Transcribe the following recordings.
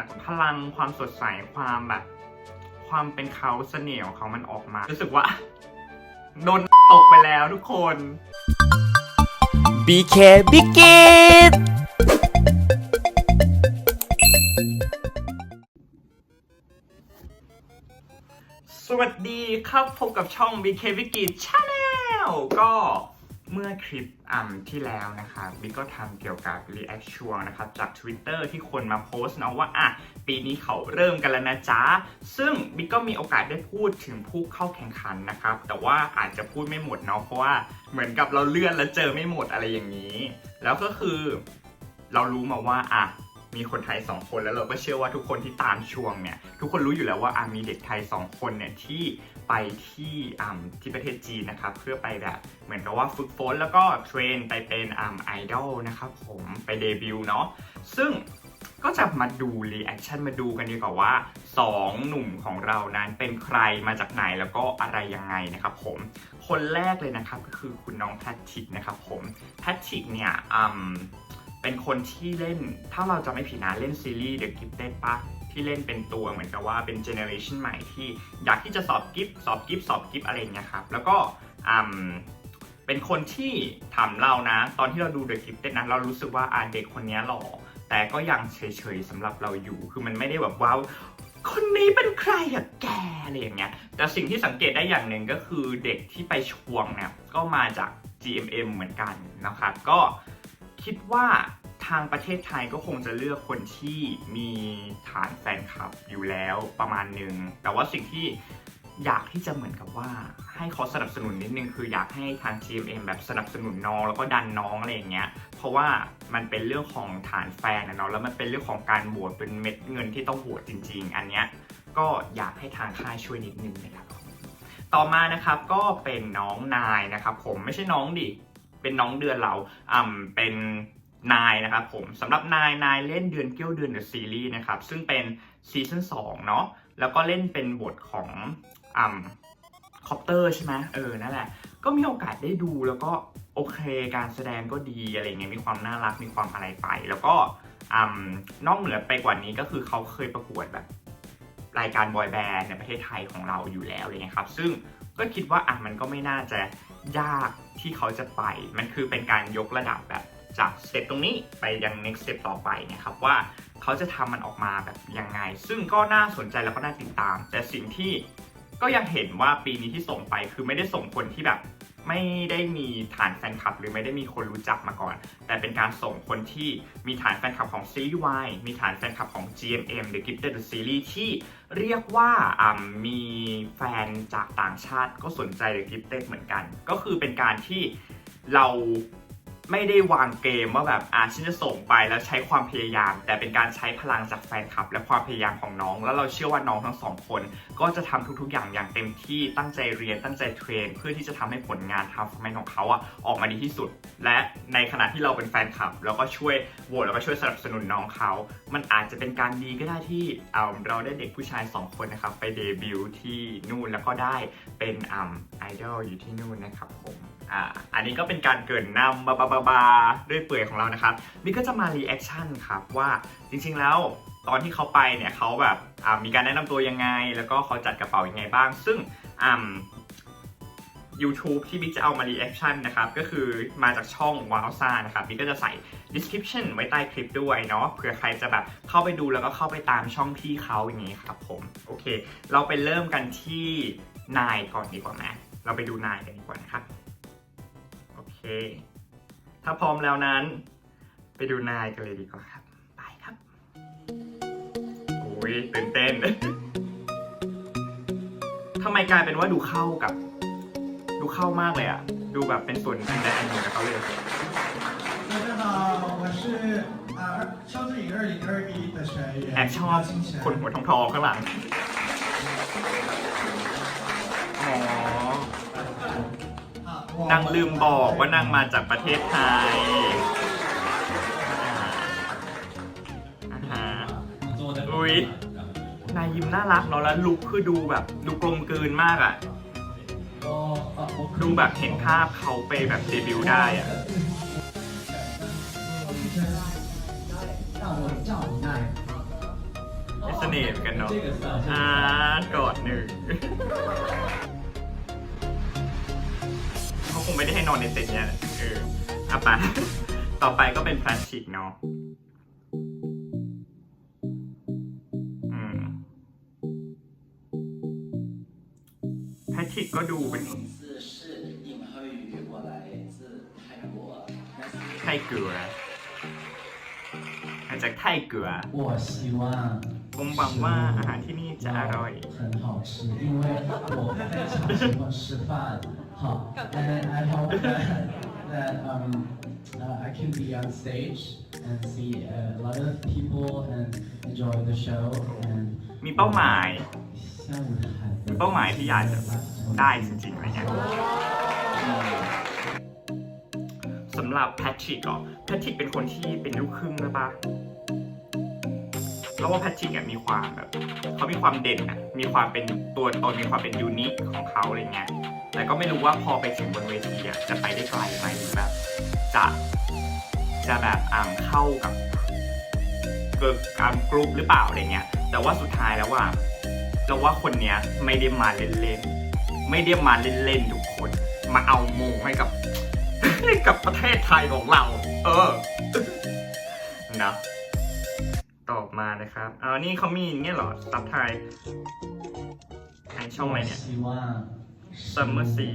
ากพลังความสดใสความแบบ ความเป็นเขาเสน่ห์ของเขามันออกมา รู้สึกว่าโดนตกไปแล้วทุกคน BK Big It สวัสดีครับพบกับช่อง BK v i k i Channel ก็ เมื่อคลิปอ่ำที่แล้วนะคะบิ๊กก็ทำเกี่ยวกับ React ช่วงนะครับจาก Twitter ที่คนมาโพสต์เนาะว่าอะปีนี้เขาเริ่มกันแล้วนะจ๊ะ ซึ่งบิ๊กก็มีโอกาสได้พูดถึงผู้เข้าแข่งขันนะครับ แต่ว่าอาจจะพูดไม่หมดเนาะเพราะว่าเหมือนกับเราเลื่อนแล้วเจอไม่หมดอะไรอย่างนี้ แล้วก็คือเรารู้มาว่าอะ มีคนไทย 2 คนแล้วเราก็เชื่อว่าทุกคนที่ตามช่วงเนี่ยทุกคนรู้อยู่แล้วว่าอะมีเด็กไทย 2 คนเนี่ยที่ไปที่อ่าที่ประเทศจีนนะครับเพื่อไปแบบเหมือนกับว่าฝึกฝนแล้วก็เทรนไปเป็นอ่าไอดอลนะครับผมไปเดบิวต์เนาะซึ่งก็จะมาดูรีแอคชั่นมาดูกันดีกว่าว่า 2 หนุ่มของเรานั้นเป็นใครมาจากไหนแล้วก็อะไรยังไงนะครับผมคนแรกเลยนะครับก็คือคุณน้องแพทริกนะครับผมแพทริกเนี่ยอืม เป็นคนที่เล่น ถ้าเราจะไม่ผิดนะเล่นซีรีส์ The Gifted ปะที่เล่นเป็นตัวเหมือนกับว่าเป็นเจเนอเรชันใหม่ที่อยากที่จะสอบกิฟสอบกิฟสอบกิฟอะไรเงี้ยครับ แล้วก็อืมเป็นคนที่ถามเรานะ ตอนที่เราดู The Gifted นะเรารู้สึกว่าอ่าเด็กคนนี้หล่อ แต่ก็ยังเฉยๆสำหรับเราอยู่ คือมันไม่ได้แบบว้าวคนนี้เป็นใครอะแกอะไรอย่างเงี้ย แต่สิ่งที่สังเกตได้อย่างหนึ่งก็คือเด็กที่ไปชวงเนี่ยก็มาจาก GMM เหมือนกันนะครับ ก็ คิดว่าทางประเทศไทยก็คงจะเลือกคนที่มีฐานแฟนคลับอยู่แล้วประมาณหนึ่งแต่ว่าสิ่งที่อยากที่จะเหมือนกับว่าให้เขาสนับสนุนนิดนึงคืออยากให้ทาง GMM แบบสนับสนุนน้องแล้วก็ดันน้องอะไรอย่างเงี้ย เพราะว่ามันเป็นเรื่องของฐานแฟนนะเนาะแล้วมันเป็นเรื่องของการโหวตเป็นเม็ดเงินที่ต้องโหวตจริง ๆ อันเนี้ยก็อยากให้ทางค่ายช่วยนิดนึงนะครับ ต่อมานะครับก็เป็นน้องนายนะครับ ผมไม่ใช่น้องดิ เป็นน้องเดือนเราอ่าเป็นนายนะครับผมสำหรับนายนายเล่นเดือนเกี้ยวเดือนเดอะซีรีส์นะครับซึ่งเป็นซีซั่น2เนาะแล้วก็เล่นเป็นบทของอ่าคอปเตอร์ใช่ไหมเออนั่นแหละ ก็มีโอกาสได้ดูแล้วก็โอเคการแสดงก็ดีอะไรเงี้ยมีความน่ารักมีความอะไรไป แล้วก็อนอกเหนือไปกว่านี้ก็คือเขาเคยประกวดแบบรายการบอยแบนด์ในประเทศไทยของเราอยู่แล้วอะไรเงี้ยครับ ซึ่ง ก็คิดว่าอะมันก็ไม่น่าจะยากที่เขาจะไป มันคือเป็นการยกระดับแบบจากสเต็ปตรงนี้ไปยัง next step ต่อไปเนะครับว่าเขาจะทำมันออกมาแบบยังไง ซึ่งก็น่าสนใจแล้วก็น่าติดตาม แต่สิ่งที่ก็ยังเห็นว่าปีนี้ที่ส่งไปคือไม่ได้ส่งคนที่แบบไม่ได้มีฐานแฟนคลับ หรือไม่ได้มีคนรู้จักมาก่อน แต่เป็นการส่งคนที่มีฐานแฟนคลับของซีรีส์มีฐานแฟนคลับของ GMM The Gifted The Series ที่ เรียกว่ามีแฟนจากต่างชาติก็สนใจ The Gifted เหมือนกัน ก็คือเป็นการที่เรา ไม่ได้วางเกมว่าแบบอ่าฉันจะส่งไปแล้วใช้ความพยายาม แต่เป็นการใช้พลังจากแฟนคลับ และความพยายามของน้อง แล้วเราเชื่อว่าน้องทั้งสองคน ก็จะทำทุกๆอย่างอย่างเต็มที่ตั้งใจเรียนตั้งใจเทรน เพื่อที่จะทำให้ผลงานทำฟอร์แมนของเขาอะออกมาดีที่สุด และในขณะที่เราเป็นแฟนคลับแล้วก็ช่วยโหวตแล้วก็ช่วยสนับสนุนน้องเขา มันอาจจะเป็นการดีก็ได้ที่เอาเราได้เด็กผู้ชาย 2 คนนะครับไปเดบิวต์ที่นู่นแล้วก็ได้เป็นอ่าไอดอลอยู่ที่นู่นนะครับผม อ่าอันนี้ก็เป็นการเกินนำบาบาบาบาด้วยเปื่อยของเรานะครับมิกก็จะมารีแอคชั่นครับว่าจริง ๆ แล้วตอนที่เขาไปเนี่ยเขาแบบมีการแนะนำตัวยังไง แล้วก็เขาจัดกระเป๋ายังไงบ้าง ซึ่งอ่า YouTube ที่บิ๊กจะเอามา reaction นะครับ ก็คือมาจากช่องวาวซ่านะครับบิ๊กก็จะใส่ description ไว้ใต้คลิปด้วยเนาะเผื่อใครจะแบบเข้าไปดูแล้วก็เข้าไปตามช่องพี่เขาอย่างนี้ครับผม โอเค เราไปเริ่มกันที่นายก่อนดีกว่าไหมเราไปดูนายกันดีกว่านะครับ ถ้าพร้อมแล้วนั้น ไปดูนายกันเลยดีกว่าครับ ไปครับ โอ้ยตื่นเต้น ทำไมกลายเป็นว่าดูเข้ากับ ดูเข้ามากเลยอะดูแบบเป็นส่วนอันใดอันหนึ่งกับเขาเลย 大家好，我是啊少智宇二零二一的学员 แอบชอบ 金晨 คนหัวทองทองๆข้างหลัง อ๋อ 啊，我 นางลืมบอกว่านางมาจากประเทศไทยอ่าอุ๊ยนายยิ้มน่ารักเนาะแล้วลุคคือดูแบบ ดูกลมกลืนมากอะดูแบบเห็นภาพเขาไปแบบเดบิวต์ได้อะเสน่ห์กันเนาะอ่ากอดหนึ่ง ไม่ได้ให้นอนในเต็นท์เนี่ยเออเอาไปต่อไปก็เป็นพลาสติกเนาะแพทริกก็ดูเป็นไทยเกลืออาจจะไทยเกลือผมหวังว่าอาหารที่นี่จะอร่อย hub, and I hope that, that um, uh, I can be on stage and see a lot of people and enjoy the show and มีเป้าหมาย มีเป้าหมายที่อยากจะได้จริงๆอะไรเงี้ยสำหรับแพทริกอะแพทริกเป็นคนที่เป็นลูกครึ่งนะปะเพราะว่าแพทริกอะมีความแบบเขามีความเด่นอะมีความเป็นตัวตนมีความเป็นยูนิคของเขาอะไรเงี้ย แต่ก็ไม่รู้ว่าพอไปถึงบนเวทีอะจะไปได้ไกลไหมหรือแบบจะจะแบบอ่างเข้ากับเกิดการกรุ๊ปหรือเปล่าอะไรเงี้ย แต่ว่าสุดท้ายแล้วว่าเราว่าคนเนี้ยไม่ได้มาเล่นๆ ไม่ได้มาเล่นๆทุกคน มาเอาโมงให้กับกับประเทศไทยของเรา เออนะตอบมานะครับเอานี่เขามีเงี้ยเหรอตับไทยในช่องไหไเนี่ย ซัมเมอร์ซี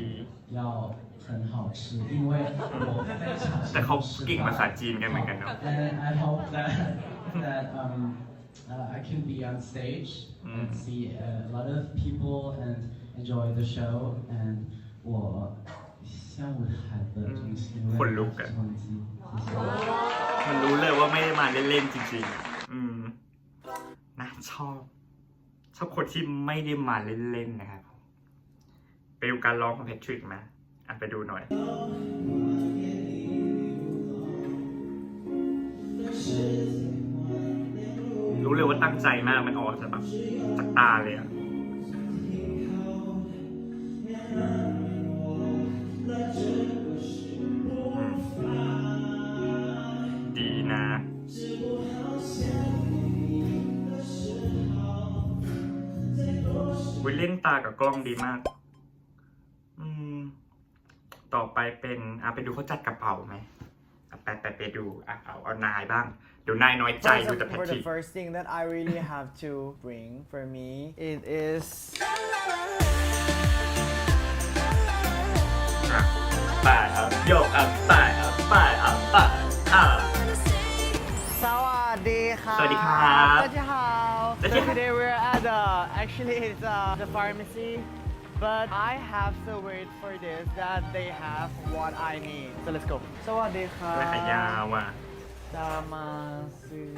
要很好吃，因为我非常喜 แต่เขา 欢吃 เก่งภาษา 饭。 จีนกันเหมือนกันเนาะ And I hope that that um uh, I can be on stage and Mm. see a lot of people and enjoy the show and 我向舞台的中心为คนลุกอะ 冲击，谢谢。 มันรู้เลยว่าไม่ได้มาเล่นๆจริงๆอ่ะ อืมนะชอบ ชอบคนที่ไม่ได้มาเล่นๆนะครับ ไป ดูการร้องของแพทริกไหมอะไปดูหน่อย รู้เลยว่าตั้งใจมากมันออกจากแบบจากตาเลยอะดีนะ วิเล่นตากับกล้องดีมาก ไปเป็นอะไปดูเขาจัดกระเป๋าไหมอะไปไปไปดูอะเอาเอานายบ้างเดี๋ยวนายน้อยใจ For ดู the, แต่แพ for ทริ the ก first thing that I really have to bring for me, it is อะไปอะโยกอะไปอะไปอะไปอะ Sawadee ka. สวัสดีครับ Dajiao. So สวัสดีครับ today we're at the, actually it's uh, the pharmacy, but I have to wait for this that they have what I need. So let's go. Sawadee ka. และขายาวอ่ะ จะมาซื้อ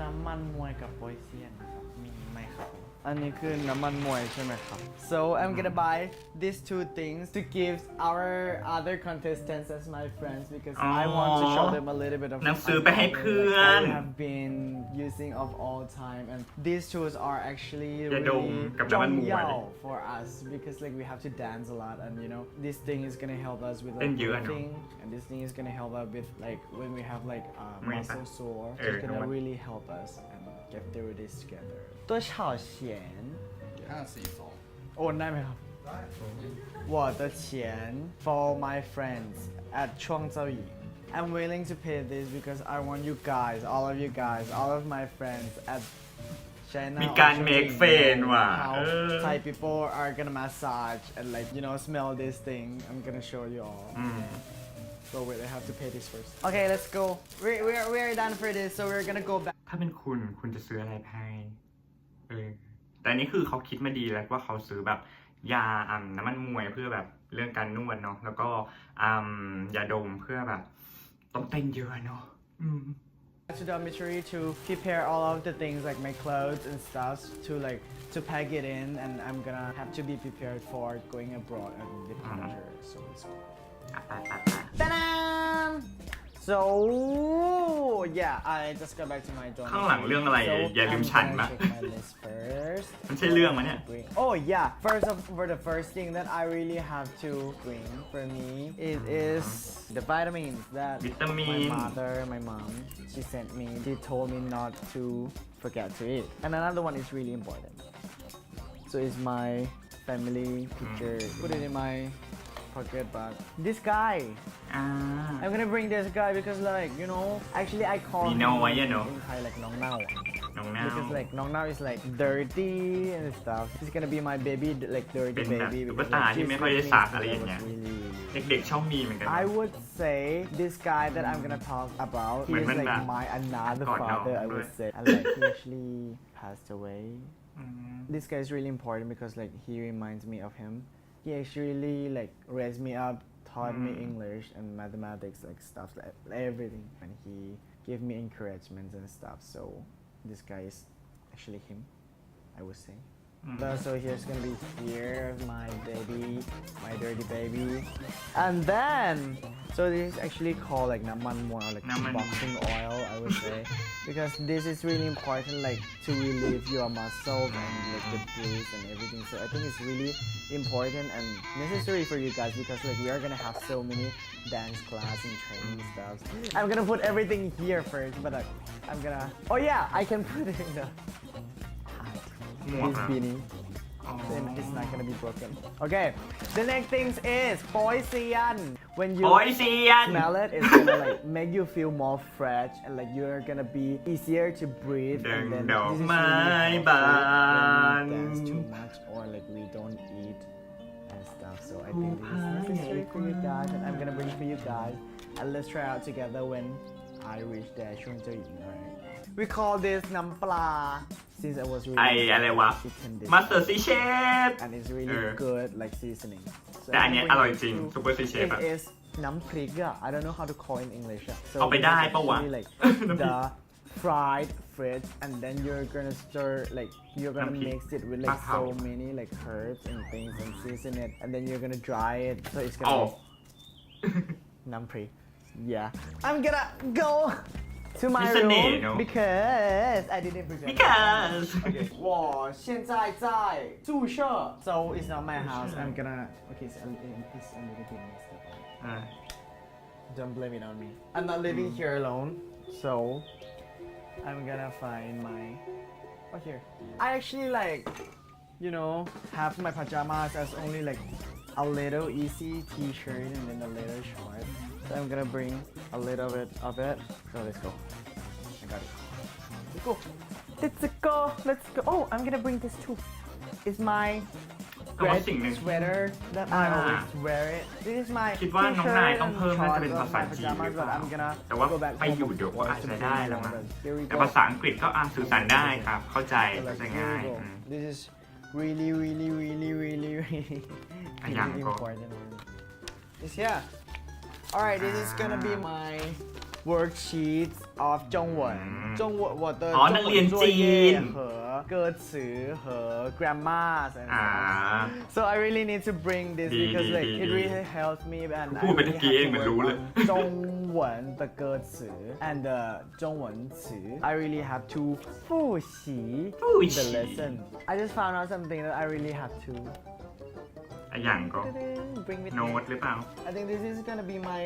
น้ำมันมวยกับโปยเซียนนะครับมีไหมครับ อันนี้คือน้ำมันมวยใช่ไหมครับ so I'm gonna buy these two things to give our other contestants as my friends because I want to show them a little bit of หนังสือไปให้เพื่อน I have been using of all time and these tools are actually ยาดม really กับน้ำมันมวย ยาว for us because like we have to dance a lot and you know this thing is gonna help us with เต้น like เยอะอะเนอะ breathing and this thing is gonna help us with like when we have like uh, เมื่อยปะ muscle sore เออ it's นว gonna ด really help us and get through this together 多少钱看洗手。โอนได้ไหมครับ我的钱 for my friends at ช่วงเจ้าหญิง I'm willing to pay this because I want you guys all of you guys all of my friends at China มีการ or make Chongqing, friend and ว่ะ how เออ Thai people are gonna massage and like you know smell this thing I'm gonna show you all อืม So wait, I have to pay this first. Okay, let's go. We're, we're, we're done for this, so we're gonna go back. ถ้าเป็นคุณคุณจะซื้ออะไรให้เออแต่อันนี่คือเขาคิดมาดีแล้วว่าเขาซื้อแบบยาอ่าน้ำมันมวยเพื่อแบบเรื่องการนวดเนาะแล้วก็อ่ายาดมเพื่อแบบต้องเต้นเยอะเนาะอืม to the dormitory to prepare all of the things like my clothes and stuff to like to pack it in and I'm gonna have to be prepared for going abroad and the future. So let's go. อะไปไปไป Ta-da! So yeah, I just got back to my dorm. ข้างหลังเรื่องอะไร So อย่าลืม I'm ฉัน gonna นะ check my list first. มันใช่เรื่องมั้ยเนี่ย Oh yeah, first of for the first thing that I really have to bring for me it is the vitamins that วิตามิ my น mother, my mom, she sent me. She told me not to forget to eat. And another one is really important. So it's my family picture. Put it in my pocket, but this guy. อ่า I'm gonna bring this guy because like you know actually I call We him know, you know. in Thai like Nong Nao น้องน้า because like Nong Nao is like dirty and stuff. He's gonna be my baby like dirty เป็นแบบ baby ตุ๊ก because ตา like, ที่ he's ไม่ค่อยได้ with me สัก since อะไร I อย่าง was เงี้ย really, really เด็กๆชอบมีเหมือนกัน I would say this guy that I'm gonna talk about he When is when like back? my another God, no, father I would right. say and like he actually passed away อืม this guy is really important because like he reminds me of him. He actually like raised me up, taught me Mm. English and mathematics, like stuff like everything, and he gave me encouragements and stuff. So this guy is actually him, I would say. อืม But so here's gonna be here, my baby, my dirty baby, and then so this is actually called like naman mo like Naman boxing oil, I would say, because this is really important, like to relieve your muscles and like the bruise and everything. So I think it's really important and necessary for you guys because like we are gonna have so many dance class and training mm. stuff. I'm gonna put everything here first, but I'm gonna. Oh yeah, I can put it in the this beanie. And it's not gonna be broken. Okay, the next thing is poison. When you Poison. smell it, it's gonna like make you feel more fresh and like you're gonna be easier to breathe. And then this is my helpful when we dance too much or like we don't eat and stuff. So I think this is necessary for you guys, and I'm gonna bring it for you guys. And let's try out together when I reach the Shunzhou Yin เจ้าหญิง alright? We call this น้ำปลา since I was really ไออะไรวะ chicken dish. มาสเตอร์ซีเชฟ and it's really Uh. good like seasoning. So แต่อันเนี้ย I'm อ gonna ร่อย bring จริง you- ซูเปอร์ซีเชฟ It อะ is น้ำพริกอะ I don't know how to call it in English อะ So เอาไปได้ it's ปะวะ actually like the fried fish and then you're gonna stir like you're gonna น้ำพริก mix it with ปลา like เผา so many like herbs and things and season it and then you're gonna dry it so it's อ๋อ gonna be น้ำพริก yeah I'm gonna go to my room because I didn't bring them. Because. Okay. 我现在在宿舍 so it's not my house. I'm gonna okay it's a, um, um, it's a little bit messed up. Uh. don't blame it on me. I'm not living mm. here alone so I'm gonna find my oh here. I actually like you know have my pajamas as only like a little easy t-shirt and then a little shorts so I'm gonna bring a little bit of it so let's go I got it let's go let's go let's go oh I'm gonna bring this too it's my ก็ว่า red สิ่งหนึ่ง sweater that I อ่า always wear it this is my คิดว่าน้องนายต้องเพิ่มน่าจะเป็น t-shirt ภา and ษา shorts จีน of ห my รือเปล่า pajamas, but I'm gonna แต่ว่า go back ไป home อยู่ of เดี๋ยวก็ course อาจ to จะ bring ได้ it แล้ว home, มั้ง but here we แต่ go ภาษาอังกฤษก็อ่านสื่อสารได้ครับ เข้าใจ So, like, เข้าใจ here ง่าย we go. อืม This is really, really, really, really, really, Ah, really yeah, go. important. This here. Alright, this is gonna be Ah. my worksheet of 中文 Mm. 中文我的哦那个连作业接和歌词和 grammars and อ่า stuff. So I really need to bring this ดี because ดี like ดี it ดี really helps me and I พูดไป really ตะกี้เอง have เหมือน to รู้เลย work on 中文的歌词 and the 中文词 I really have to 复习复习 the lesson I just found out something that I really have to อะอย่างก็ bring with โน้ me ตหรือเปล่า I think this is gonna be my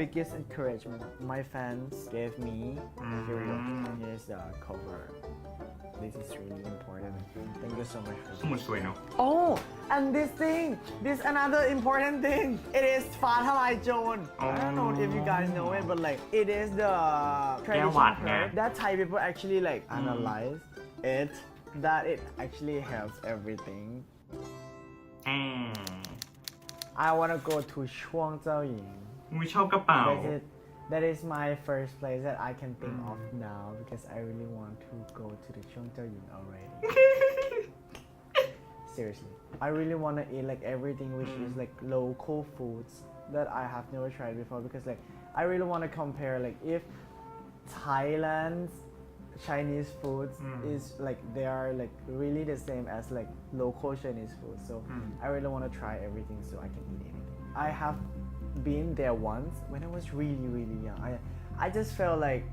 biggest encouragement my fans gave me here we go Mm. here's the cover this is really important thank you so much for สมุดสวยเนาะ Oh, and this thing, this another important thing. It is Fat Halai Joan. I don't know if you guys know it, but like it is the tradition what, herb yeah? that Thai people actually like analyze it. That it actually helps everything. อ่า I wanna go to Shuang Zhao Ying. มูชอบกระเป๋า That is, that is my first place that I can think of now because I really want to go to the Shuang Zhao Ying already. Seriously, I really want to eat like everything which is like local foods that I have never tried before because like I really want to compare like if Thailand's Chinese foods Mm. is like they are like really the same as like local Chinese food. So Mm. I really want to try everything so I can eat anything. I have been there once when I was really really young. I I just felt like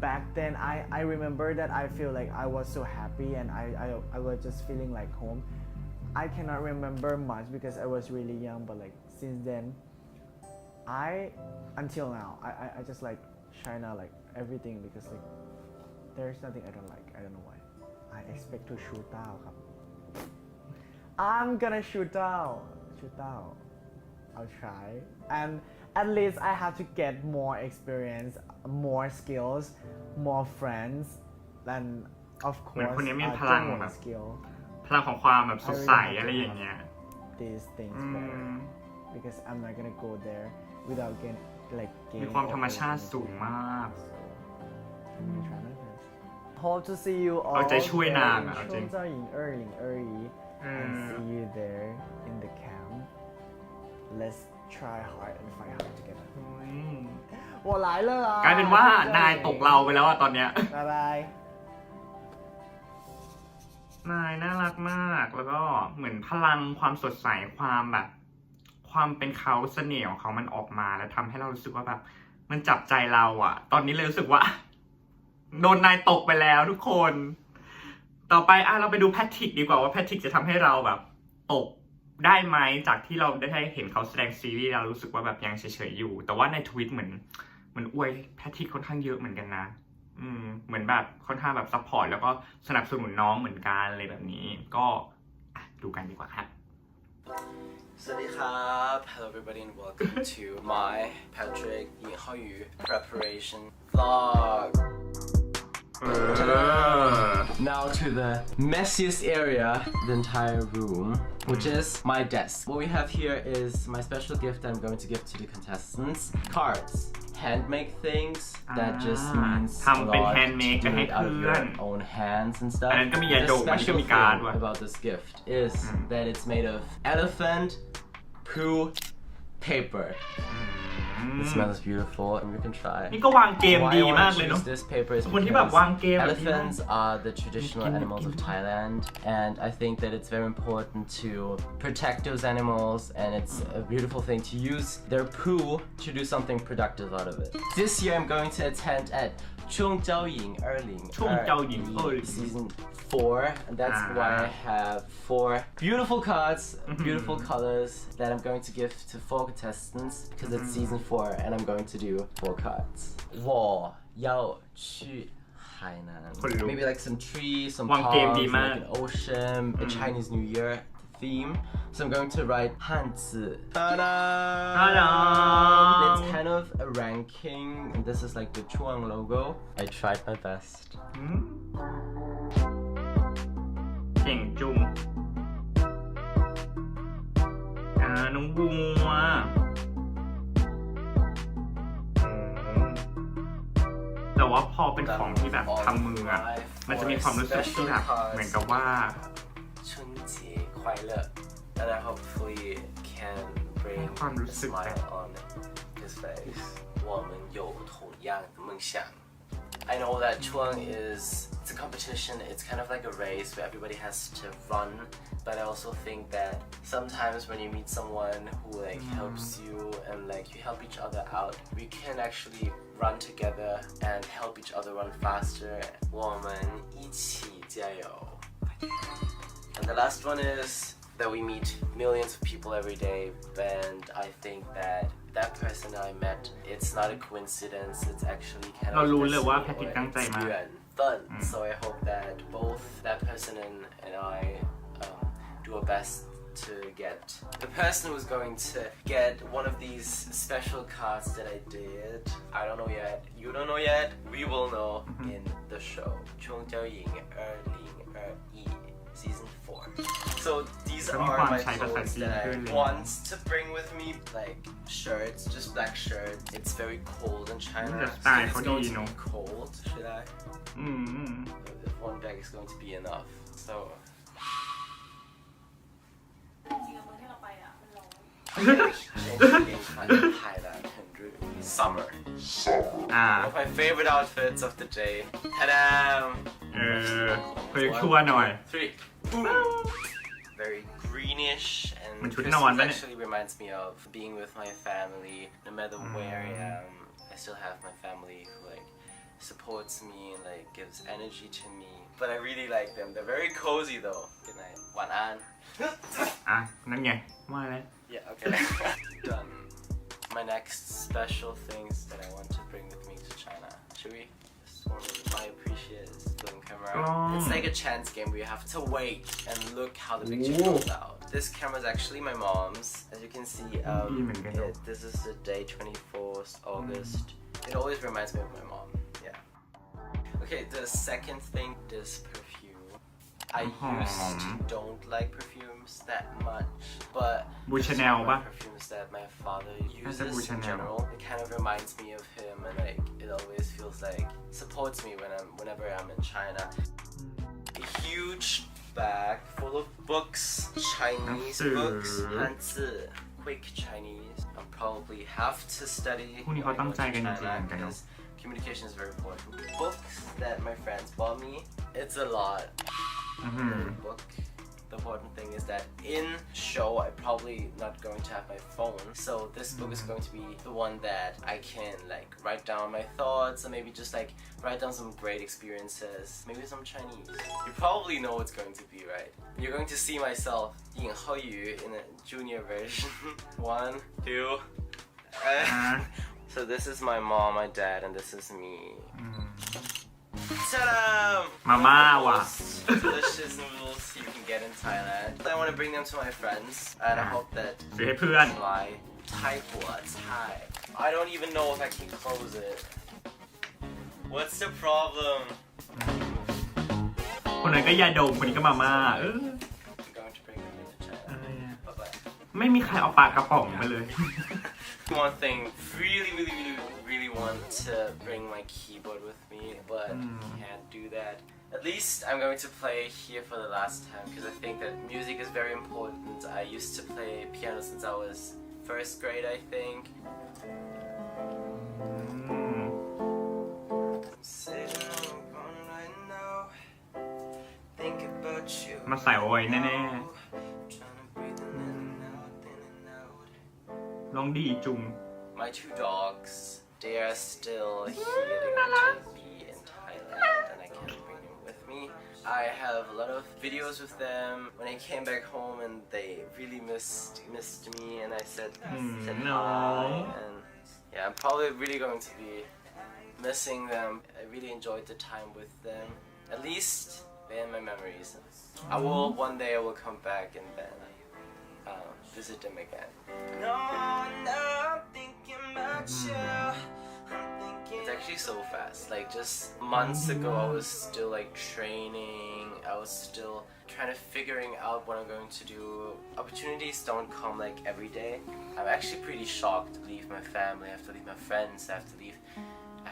back then I, I remember that I feel like I was so happy and I, I, I was just feeling like home. I cannot remember much because I was really young, but like since then, I until now I, I, I just like China like everything because like there's nothing I don't like. I don't know why. I expect to shoot out ครับ I'm gonna shoot out shoot out I'll try and at least I have to get more experience more skills more friends and of เหมือน course คนนี้มี uh, พลัง Zhongwen แบบ skill พลังของความแบบสดใสอะไรอย่างเงี้ย these things อื better ม because I'm not gonna go there without getting like มี gaining ความธรรม all ชาติ the สูงมาก So, I'm gonna try my best. hope to see you all เอาใจช่วยนางอะเอาใจ在2020 and see you there in the camp let's try hard and fight hard together โหดร้ายเลยอะกลายเป็นว่านายตกเราไปแล้วอะตอนเนี้ยบายบาย นายน่ารักมากแล้วก็เหมือนพลังความสดใสความแบบ ความเป็นเขาเสน่ห์ของเขามันออกมาแล้วทำให้เรารู้สึกว่าแบบ มันจับใจเราอะตอนนี้เลยรู้สึกว่า โดนนายตกไปแล้วทุกคน ต่อไปอะเราไปดูแพทริกดีกว่าว่าแพทริกจะทำให้เราแบบตกได้ไหมจากที่เราได้เห็นเขาแสดงซีรีส์เรารู้สึกว่าแบบยังเฉยๆอยู่ แต่ว่าในทวิตเหมือนเหมือนอวยแพทริกค่อนข้างเยอะเหมือนกันนะ อืม เหมือนแบบค่อนข้างแบบซัพพอร์ตแล้วก็สนับสนุนน้องเหมือนกันอะไรแบบนี้ ก็ดูกันดีกว่าครับ Sawadee Hello everybody and welcome to my Patrick Yin Hao Yu preparation vlog. เออ Now to the messiest area, the entire room, which is my desk. What we have here is my special gift I'm going to give to the contestants. Cards. Handmade things that just Ah, means a ทำเป็น lot handmade to do ให้ it out of เพื่อน your own hands and stuff. อันนั้นก็มียา The ดมอันนี้ก็ special มีการ์ด thing ด้วย about this gift is that it's made of elephant poo paper. อืม It smells beautiful and we can try. นี่ก็วางเกม Why ดี I มาก want เลย to เนาะ choose this paper is คนที่แบบ because วางเกมแบบนี้ elephants are the traditional Give me, animals give of me. Thailand and I think that it's very important to protect those animals and it's a beautiful thing to use their poo to do something productive out of it. This year I'm going to attend at Chung Jiao Ying Erling ช่วงเจ้าหญิงเอ้ย season four, and that's Ah. why I have four beautiful cards, Mm-hmm. beautiful colors that I'm going to give to four contestants because it's Mm-hmm. season four, and I'm going to do four cards. 我要去海南. Hello. Maybe like some trees, some วางเกม palms, ดี like มาก an ocean, a Chinese New Year theme. So I'm going to write 汉字. Ta-da! Ta-da! It's kind of a ranking, and this is like the Chuang logo. I tried my best. อืมเก่งจุงอ่าน้องบัว แต่ว่าพอเป็นของที่แบบทำมืออะมันจะมีความรู้สึกที่แบบเหมือนกับว่า 春节快乐 and I hopefully can bring ความ a รู้สึกแบบ smile on his face 我们有同样的梦想 I know that Chuang is it's a competition it's kind of like a race where everybody has to run but I also think that sometimes when you meet someone who like helps you and like you help each other out we can actually run together and help each other run faster 我们一起加油 and the last one is that we meet millions of people every day and I think that that person I met it's not a coincidence it's actually kind of fun. So I hope that both that person and, and I um, do our best to get the person was going to get one of these special cards that I did I don't know yet you don't know yet we will know in the show. ชงเจ้าหญิงเออหลิงเอออี season four. So these are my clothes that I want to bring with me, like shirts, just black shirt. It's very cold in China. So it's going to be cold. Should I? Mm. One bag is going to be enough. So. summer. อ่า One of my favorite outfits of the day. Ta-da! เออเพื่อชั่วหน่อย Three. Very greenish and มันชุด Christmas นอนปะเนี่ย actually reminds me of being with my family. No matter where I am, I still have my family who like supports me and like gives energy to me. But I really like them. They're very cozy though. Good night. Wan an. อ่ะ นั่นไง ว่าแล้ว Yeah, okay. My next special things that I want to bring with me to China. Should we? This I appreciate film camera. Oh. It's like a chance game where you have to wait and look how the picture Whoa. comes out. This camera is actually my mom's. As you can see, um, it, this is the day 24th August. It always reminds me of my mom. Yeah. Okay, the second thing is perfume. I used to Mhm. don't like perfumes that much, but บูชาแนล one ปะ of the perfumes that my father That's a uses Gucci in Chanel. general. It kind of reminds me of him, and like it always feels like supports me when I'm whenever I'm in China. A huge bag full of books, Chinese Hanzi. books, Hanzi, quick Chinese. I'll probably have to study พวกนี้เขา when I ตั้ง go ใจ to กันจริง China ๆกันเนอะ because communication is very important. Books that my friends bought me, it's a lot mm-hmm. book the important thing is that in show I'm probably not going to have my phone. So this book is mm-hmm. going to be the one that I can like write down my thoughts and maybe just like write down some great experiences. Maybe some Chinese. You probably know what's going to be, right? You're going to see myself in Hoyu in a junior version. one, two, uh-huh. so this is my mom, my dad, and this is me. Mm. Ta-da! Mama wa. Most delicious noodles you can get in Thailand. I want to bring them to my friends, and I hope that ซื้อให้เพื่อน fly Thai It's Thai. I don't even know if I can close it. What's the problem? คนนั้นก็ยาดมคนนี้ก็มาม่าเออ I'm going to bring them into China. อะไรอะ Bye bye. ไม่มีใครเอาปลากระป๋องมาเลย One thing, really, really, really, really want to bring my keyboard with me, but Mm. can't do that. At least I'm going to play here for the last time because I think that music is very important. I used to play piano since I was first grade, I think. อืม I'm sitting on the corner right now, think about you. มาใส่เอาไว้แน่ Trying to breathe in and out, in and out. ๆลองดีจุง My two dogs, they are still here. They're going to be in Thailand, and I can't bring them with me. I have a lot of videos with them when I came back home, and they really missed missed me. And I said, Hmm, said no. hi, and yeah, I'm probably really going to be missing them. I really enjoyed the time with them. At least they're in my memories. I will one day. I will come back and then uh, visit them again. No, no, I'm thinking about you. I'm thinking. It's actually so fast. Like just months ago, I was still like training. I was still trying to figuring out what I'm going to do. Opportunities don't come like every day. I'm actually pretty shocked to leave my family. I have to leave my friends. I have to leave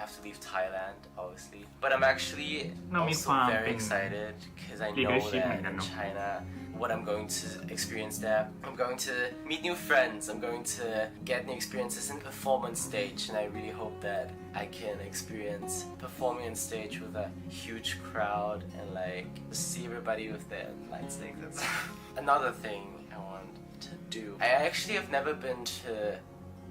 have to leave Thailand, obviously. But I'm actually no, also very excited because I know that in China, what I'm going to experience there, I'm going to meet new friends, I'm going to get new experiences in perform on stage, and I really hope that I can experience performing on stage with a huge crowd and like see everybody with their lightsticks. Another thing I want to do. I actually have never been to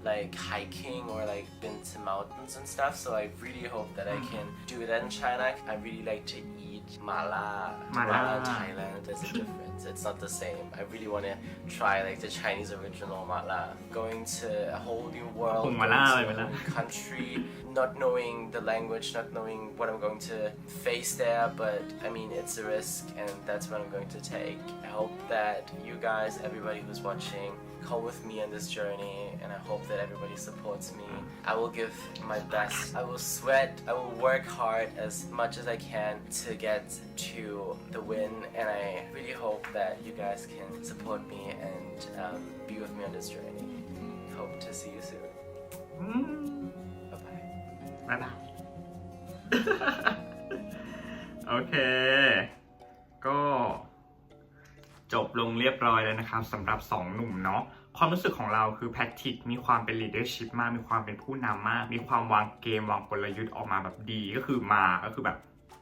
like hiking or like been to mountains and stuff. So I really hope that I can do it in China. I really like to eat mala. Mala in Thailand There's a difference. It's not the same. I really want to try like the Chinese original mala. Going to a whole new world, going to a country, not knowing the language, not knowing what I'm going to face there. But I mean, it's a risk, and that's what I'm going to take. I hope that you guys, everybody who's watching, come with me on this journey and I hope that everybody supports me. I will give my best. I will sweat. I will work hard as much as I can to get to the win and I really hope that you guys can support me and um, be with me on this journey. Hope to see you soon. อืม Bye bye. บ๊ายบาย โอเค ก็จบลงเรียบร้อยแล้วนะครับสำหรับสองหนุ่มเนาะ ความรู้สึกของเราคือแพทริกมีความเป็น leadership มาก มีความเป็นผู้นำมาก มีความวางเกมวางกลยุทธ์ออกมาแบบดีก็คือมาก็คือแบบ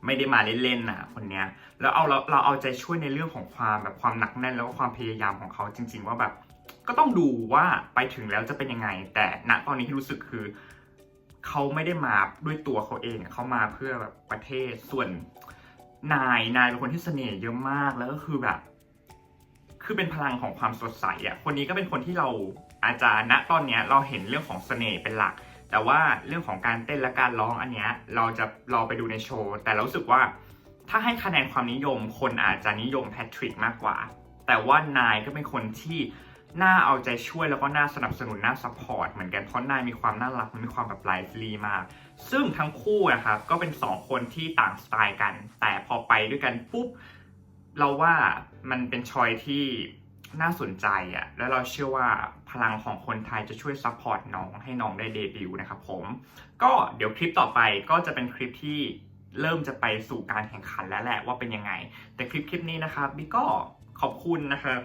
ไม่ได้มาเล่นๆนะคนเนี้ยแล้วเอาเราเราเอาใจช่วยในเรื่องของความแบบความหนักแน่นแล้วก็ความพยายามของเขาจริง ๆ ว่าแบบก็ต้องดูว่าไปถึงแล้วจะเป็นยังไง แต่ณตอนนี้ที่รู้สึกคือเขาไม่ได้มาด้วยตัวเขาเองเขามาเพื่อแบบประเทศส่วนนายนายเป็นคนที่เสน่ห์เยอะมากแล้วก็คือแบบ คือเป็นพลังของความสดใสอะคนนี้ก็เป็นคนที่เราอาจจะณตอนเนี้ยเราเห็นเรื่องของเสน่ห์เป็นหลัก แต่ว่าเรื่องของการเต้นและการร้องอันเนี้ยเราจะรอไปดูในโชว์แต่เราสึกว่าถ้าให้คะแนนความนิยม คนอาจจะนิยมแพทริกมากกว่า แต่ว่านายก็เป็นคนที่น่าเอาใจช่วยแล้วก็น่าสนับสนุนน่าซัพพอร์ตเหมือนกันเพราะนายมีความน่ารักมันมีความแบบไลฟ์ลีมาก ซึ่งทั้งคู่นะครับก็เป็นสองคนที่ต่างสไตล์กัน แต่พอไปด้วยกันปุ๊บ เราว่ามันเป็นชอยที่น่าสนใจอะ่ะ แล้วเราเชื่อว่าพลังของคนไทยจะช่วยซัพพอร์ตน้องให้น้องได้เดบิวต์นะครับผม ก็เดี๋ยวคลิปต่อไปก็จะเป็นคลิปที่เริ่มจะไปสู่การแข่งขันแล้วแหละว่าเป็นยังไง แต่คลิปคลิปนี้นะครับบิ๊กก็ขอบคุณนะครับ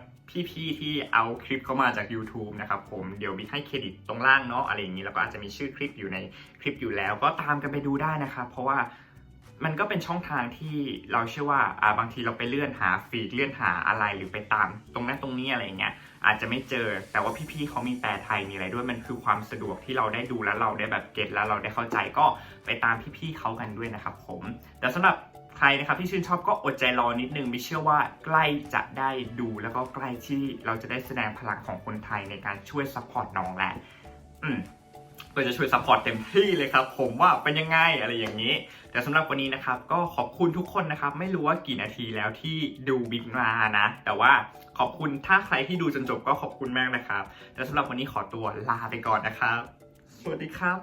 พี่ๆที่เอาคลิปเข้ามาจาก YouTube นะครับผมเดี๋ยวบิ๊กให้เครดิตตรงล่างเนาะอะไรอย่างนี้แล้วก็อาจจะมีชื่อคลิปอยู่ในคลิปอยู่แล้ว ก็ตามกันไปดูได้นะครับเพราะว่า มันก็เป็นช่องทางที่เราเชื่อว่าอ่าบางทีเราไปเลื่อนหาฟีดเลื่อนหาอะไรหรือไปตาม ตรงนั้นตรงนี้อะไรอย่างเงี้ยอาจจะไม่เจอ แต่ว่าพี่ๆเขามีแปลไทยมีอะไรด้วยมันคือความสะดวกที่เราได้ดูแล้วเราได้แบบเก็ตแล้วเราได้เข้าใจก็ไปตามพี่ๆเขากันด้วยนะครับผมแต่สำหรับใครนะครับที่ชื่นชอบก็อดใจรอนิดนึงมิเชื่อว่าใกล้จะได้ดูแล้วก็ใกล้ที่เราจะได้แสดงพลังของคนไทยในการช่วยซัพพอร์ตน้องแหละอืมก็จะช่วยซัพพอร์ตเต็มที่เลยครับ ผมว่าเป็นยังไงอะไรอย่างนี้ แต่สำหรับวันนี้นะครับก็ขอบคุณทุกคนนะครับ ไม่รู้ว่ากี่นาทีแล้วที่ดูบิ๊กมานะ แต่ว่าขอบคุณถ้าใครที่ดูจนจบก็ขอบคุณมากนะครับ แต่สำหรับวันนี้ขอตัวลาไปก่อนนะครับ สวัสดีครับ